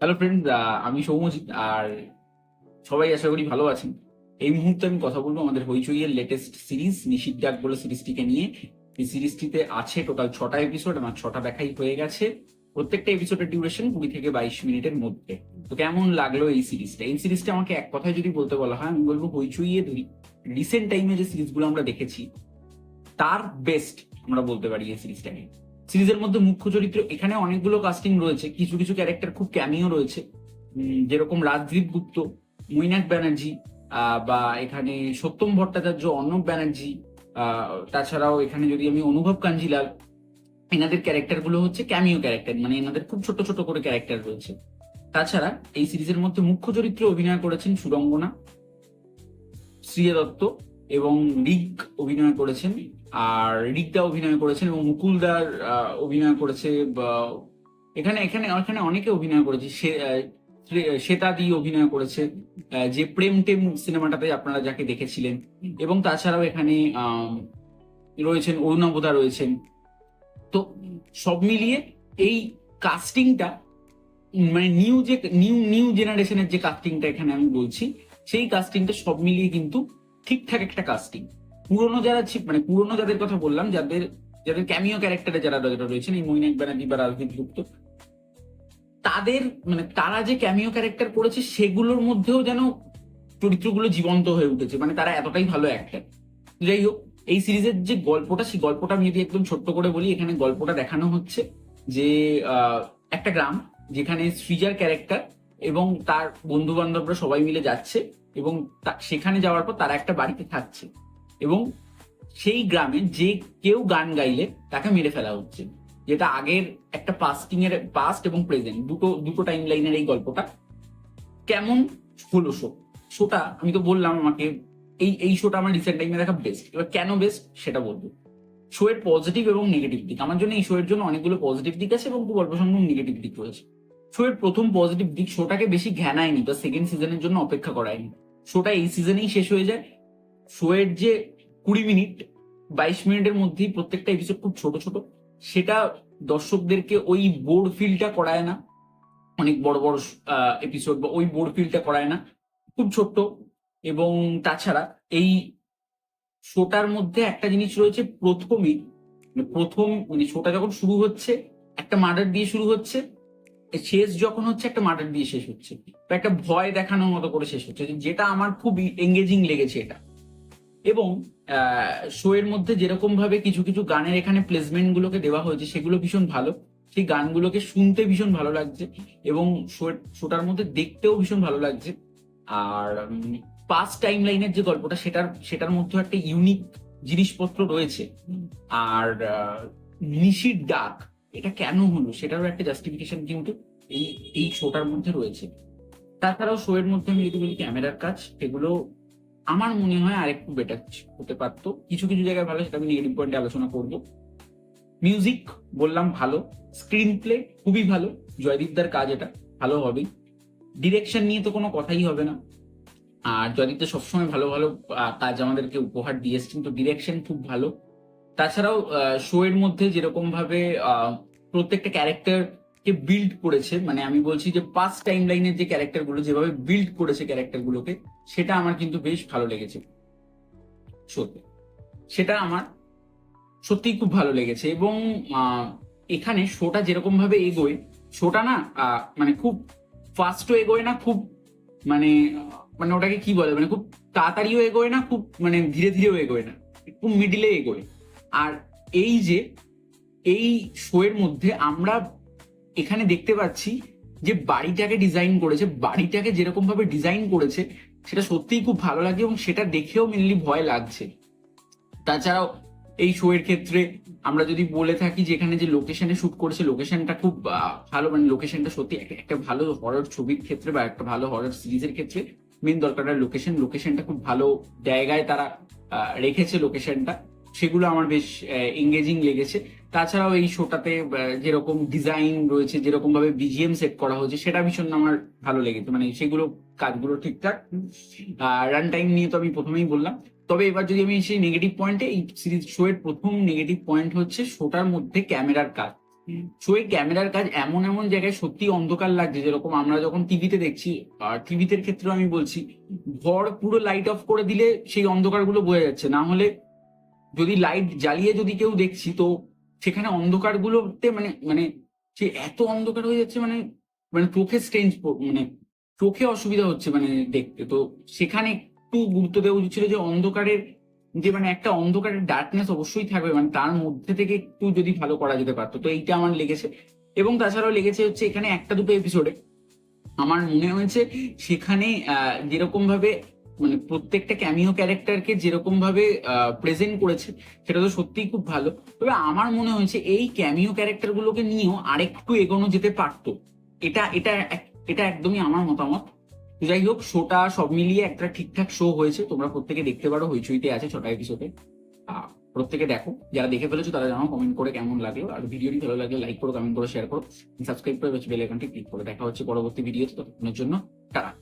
Hello friend আমি সৌমজিৎ আর সবাই আশা করি ভালো আছেন। এই মুহূর্তে আমি কথা বলব আমাদের হইচইয়ের লেটেস্ট সিরিজ ডাক বলে সিরিজটিকে নিয়ে। এই সিরিজটিতে আছে টোটাল ছটা এপিসোড আমার ছটা দেখাই হয়ে গেছে। প্রত্যেকটা এপিসোডের ডিউরেশন কুড়ি থেকে বাইশ মিনিটের মধ্যে। তো কেমন লাগল এই সিরিজটা এই সিরিজটা আমাকে এক কথায় যদি বলতে বলা হয়, আমি বলব হইচইয়ের রিসেন্ট টাইমে যে সিরিজগুলো আমরা দেখেছি, তার বেস্ট আমরা বলতে পারি এই সিরিজটাকে সিরিজের মধ্যে মুখ্য চরিত্র, এখানে অনেকগুলো কাস্টিং রয়েছে। কিছু কিছু ক্যারেক্টার খুব ক্যামিও রয়েছে। যেরকম রাজদীপ গুপ্ত, মৈনাক ব্যানার্জি বা এখানে সত্যম ভট্টাচার্য, অর্ণব ব্যানার্জি তাছাড়াও এখানে যদি আমি অনুভব কাঞ্জিলাল, এনাদের ক্যারেক্টারগুলো হচ্ছে ক্যামিও ক্যারেক্টার মানে এনাদের খুব ছোট ছোট করে ক্যারেক্টার রয়েছে। তাছাড়া এই সিরিজের মধ্যে মুখ্য চরিত্রে অভিনয় করেছেন সুরঙ্গনা শ্রিয়া দত্ত এবং রিক অভিনয় করেছেন আর রিকদা অভিনয় করেছেন এবং মুকুলদার অভিনয় করেছে এখানে এখানে এখানে অনেকে অভিনয় করেছে। সে- শ্বেতাদি অভিনয় করেছে। যে প্রেম টেম সিনেমাটাতে আপনারা যাকে দেখেছিলেন। এবং তাছাড়াও এখানে রয়েছেন অরুণাবোধা রয়েছেন। তো সব মিলিয়ে এই কাস্টিংটা মানে নিউ যে নিউ নিউ জেনারেশনের যে কাস্টিংটা এখানে আমি বলছি, সেই কাস্টিংটা সব মিলিয়ে কিন্তু ঠিকঠাক একটা কাস্টিং পুরনো যারা মানে পুরনো যাদের কথা বললাম, যাদের যাদের ক্যামিও ক্যারেক্টারে যারা রয়েছেন, এই মৈনাক ব্যানার্জি বা রাজদীপ গুপ্ত, তাদের মানে তারা যে ক্যামিও ক্যারেক্টার করেছে, সেগুলোর মধ্যেও যেন চরিত্রগুলো জীবন্ত হয়ে উঠেছে। মানে তারা এতটাই ভালো অ্যাক্টার যাই হোক, এই সিরিজের যে গল্পটা, সেই গল্পটা আমি যদি একদম ছোট্ট করে বলি, এখানে গল্পটা দেখানো হচ্ছে যে একটা গ্রাম যেখানে সৃজার ক্যারেক্টার এবং তার বন্ধু বান্ধবরা সবাই মিলে যাচ্ছে এবং সেখানে যাওয়ার পর তারা একটা বাড়িতে থাকছে। এবং সেই গ্রামে যে কেউ গান গাইলে তাকে মেরে ফেলা হচ্ছে। যেটা আগের একটা পাস্টিং এর পাস্ট এবং প্রেজেন্ট দুটো দুটো টাইম লাইনের এই গল্পটা কেমন হলো শো শোটা আমি তো বললাম আমাকে, এই এই শোটা আমার রিসেন্ট টাইমে দেখা বেস্ট এবার কেন বেস্ট সেটা বলব। শো এর পজিটিভ এবং নেগেটিভ দিক। আমার জন্য এই শো এর জন্য অনেকগুলো পজিটিভ দিক আছে এবং খুব অল্প সংখ্যক নেগেটিভ দিক রয়েছে শো এর প্রথম পজিটিভ দিক শোটাকে বেশি ঘ্যানায়নি বা সেকেন্ড সিজনের জন্য অপেক্ষা করায়নি। শোটা এই সিজনেই শেষ হয়ে যায়। শো এর যে কুড়ি মিনিট, বাইশ মিনিটের মধ্যেই প্রত্যেকটা এপিসোড খুব ছোট ছোট, সেটা দর্শকদেরকে ওই বোর্ড ফিলটা করায় না। অনেক বড় বড় এপিসোড বা ওই বোর্ড ফিলটা করায় না। খুব ছোট্ট। এবং তাছাড়া এই শোটার মধ্যে একটা জিনিস রয়েছে প্রথমেই মানে প্রথম মানে শোটা যখন শুরু হচ্ছে, একটা মার্ডার দিয়ে শুরু হচ্ছে শেষ যখন হচ্ছে, একটা মার্ডার দিয়ে শেষ হচ্ছে। একটা ভয় দেখানোর মতো করে শেষ হচ্ছে। যেটা আমার খুব এঙ্গেজিং লেগেছে এটা। এবং শো এর মধ্যে যেরকম ভাবে কিছু কিছু গানের এখানে প্লেসমেন্ট গুলোকে দেওয়া হয়েছে, সেগুলো ভীষণ ভালো। সেই গানগুলোকে শুনতে ভীষণ ভালো লাগছে এবং শোটার মধ্যে দেখতেও ভীষণ ভালো লাগছে। আর পাস টাইম লাইনের যে গল্পটা, সেটার সেটার মধ্যে একটা ইউনিক জিনিসপত্র রয়েছে। আর নিশির ডাক, এটা কেন হলো? সেটারও একটা জাস্টিফিকেশন কিন্তু এই এই শোটার মধ্যে রয়েছে। তাছাড়াও শো এর মধ্যে আমি যদি বলি ক্যামেরার কাজ, সেগুলো আমার মনে হয় আরেকটু বেটার হতে পারতো। কিছু কিছু জায়গায় ভালো, সেটা আমি নেগেটিভ পয়েন্টে আলোচনা করব। মিউজিক বললাম ভালো স্ক্রিন প্লে খুবই ভালো, জয়দীপদার কাজ এটা, ভালো হবেই। ডিরেকশন নিয়ে তো কোনো কথাই হবে না। আর জয়দীপ তো সবসময় ভালো ভালো কাজ আমাদেরকে উপহার দিয়ে এসছেন তো ডিরেকশন খুব ভালো। তাছাড়াও শো এর মধ্যে যেরকম ভাবে প্রত্যেকটা ক্যারেক্টার কে বিল্ড করেছে মানে আমি বলছি যে পাস টাইম লাইনের যে ক্যারেক্টারগুলো, যেভাবে বিল্ড করেছে ক্যারেক্টার গুলোকে, সেটা আমার কিন্তু বেশ ভালো লেগেছে। শোতে সেটা আমার সত্যিই খুব ভালো লেগেছে এবং এখানে শোটা যেরকম ভাবে এগোয় শোটা না মানে খুব ফাস্টও এগোয় না, খুব মানে মানে ওটাকে কি বলে মানে খুব তাড়াতাড়িও এগোয় না, খুব মানে ধীরে ধীরেও এগোয় না, খুব মিডিলে এগোয়। আর এই যে, এই শো এর মধ্যে আমরা এখানে দেখতে পাচ্ছি যে বাড়িটাকে ডিজাইন করেছে, বাড়িটাকে যেরকম ভাবে ডিজাইন করেছে, সেটা সত্যিই খুব ভালো লাগে এবং সেটা দেখেও মেনলি ভয় লাগছে। তাছাড়াও এই শো এর ক্ষেত্রে আমরা যদি বলে থাকি যে এখানে যে লোকেশনে শুট করেছে লোকেশনটা খুব ভালো মানে লোকেশনটা সত্যি একটা ভালো হরর ছবির ক্ষেত্রে বা একটা ভালো হরর সিরিজের ক্ষেত্রে মেন দরকার লোকেশন লোকেশনটা খুব ভালো জায়গায় তারা রেখেছে লোকেশনটা সেগুলো আমার বেশ এঙ্গেজিং লেগেছে। তাছাড়াও এই শোটাতে যেরকম ডিজাইন রয়েছে যেরকম ভাবে বিজিএম সেট করা হয়েছে, সেটা ভীষণ আমার ভালো লেগেছে। মানে সেগুলো কাজগুলো ঠিকঠাক। রান টাইম নিয়ে তো আমি প্রথমেই বললাম। তবে এবার যদি আমি সেই নেগেটিভ পয়েন্টে এই সিরিজ শো এর প্রথম নেগেটিভ পয়েন্ট হচ্ছে শোটার মধ্যে ক্যামেরার কাজ। শোয়ে ক্যামেরার কাজ এমন এমন জায়গায় সত্যি অন্ধকার লাগছে, যেরকম আমরা যখন টিভিতে দেখছি, আর টিভিতে ক্ষেত্রে আমি বলছি, ঘর পুরো লাইট অফ করে দিলে সেই অন্ধকারগুলো বোঝা যাচ্ছে। না হলে যদি লাইট জ্বালিয়ে যদি কেউ দেখছি, তো সেখানে অন্ধকারগুলোতে মানে মানে সে এত অন্ধকার হয়ে যাচ্ছে মানে মানে চোখে স্ট্রেঞ্জ মানে চোখে অসুবিধা হচ্ছে মানে দেখতে। তো সেখানে একটু গুরুত্ব দেওয়া উচিত ছিল যে অন্ধকারের, যে মানে একটা অন্ধকারের ডার্কনেস অবশ্যই থাকবে মানে তার মধ্যে থেকে একটু যদি ভালো করা যেতে পারতো। তো এইটা আমার লেগেছে। এবং তাছাড়াও লেগেছে হচ্ছে এখানে একটা দুটো এপিসোডে আমার মনে হয়েছে সেখানে যেরকম ভাবে মানে প্রত্যেকটা ক্যামিও ক্যারেক্টারকে যেরকম ভাবে প্রেজেন্ট করেছে, সেটা তো সত্যিই খুব ভালো। তবে আমার মনে হয়েছে এই ক্যামিও ক্যারেক্টার গুলোকে নিয়েও আরেকটু এগোনো যেতে পারতো। এটা এটা এটা একদমই আমার মতামত। যাই হোক শোটা সব মিলিয়ে একটা ঠিকঠাক শো হয়েছে। তোমরা প্রত্যেকে দেখতে পারো, হইচইতে আছে ছটা এপিসোডে প্রত্যেকে দেখো। যারা দেখে ফেলেছো, তারা জানো কমেন্ট করে কেমন লাগল। আর ভিডিওটি ভালো লাগলে লাইক করো কমেন্ট করো শেয়ার করো। সাবস্ক্রাইব করে বেল আইকনটি ক্লিক করে। দেখা হচ্ছে পরবর্তী ভিডিওতে ততক্ষণের জন্য, টাটা।